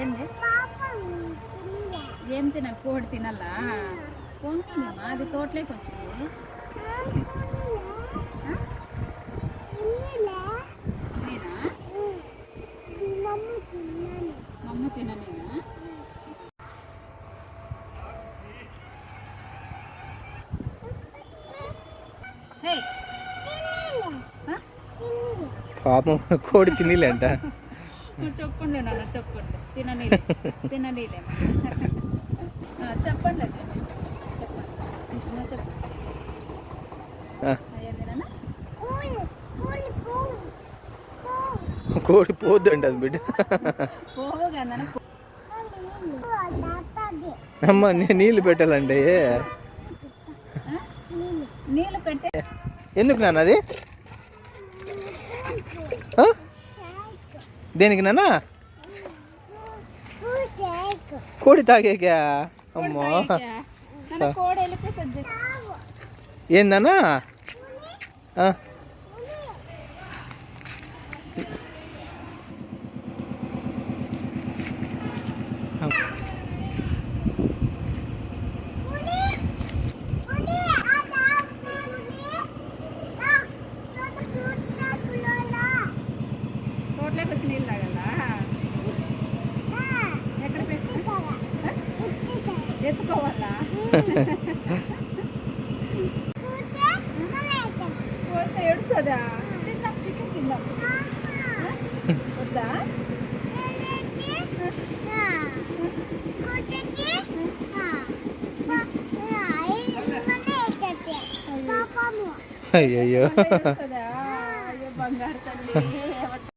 ఏంది? ఏం తిన? కోడి తినాలా పొంగినమ్మా అది తోటలోకి వచ్చింది. మమ్మ తిననేనా? పాపం కోడి తినిలేంట. నువ్వు చెప్పండి నాన్న చెప్పండి. తిననీలే తిననీలే. చెప్పండి. అది. చెప్పండి కోడి పోద్దంట అది బిడ్డ. అమ్మ నీళ్ళు పెట్టాలండి? నీళ్ళు పెట్టే ఎందుకు నాన్న అది? దేనికి నాన్న కోడి తాగేకా అమ్మో మన కోడి వెళ్ళిపోతుంది ఏందన్నా ఆ, తోటలోకి వచ్చి నీళ్ళు తాగల్లా ఎక్కడ పెట్టు? ఎత్తుకోవాలా? పోస్తే ఏడుస్తుందా? తిందాం చికెన్ తిందాం. వద్దా? అయ్యో బంగారు తల్లి.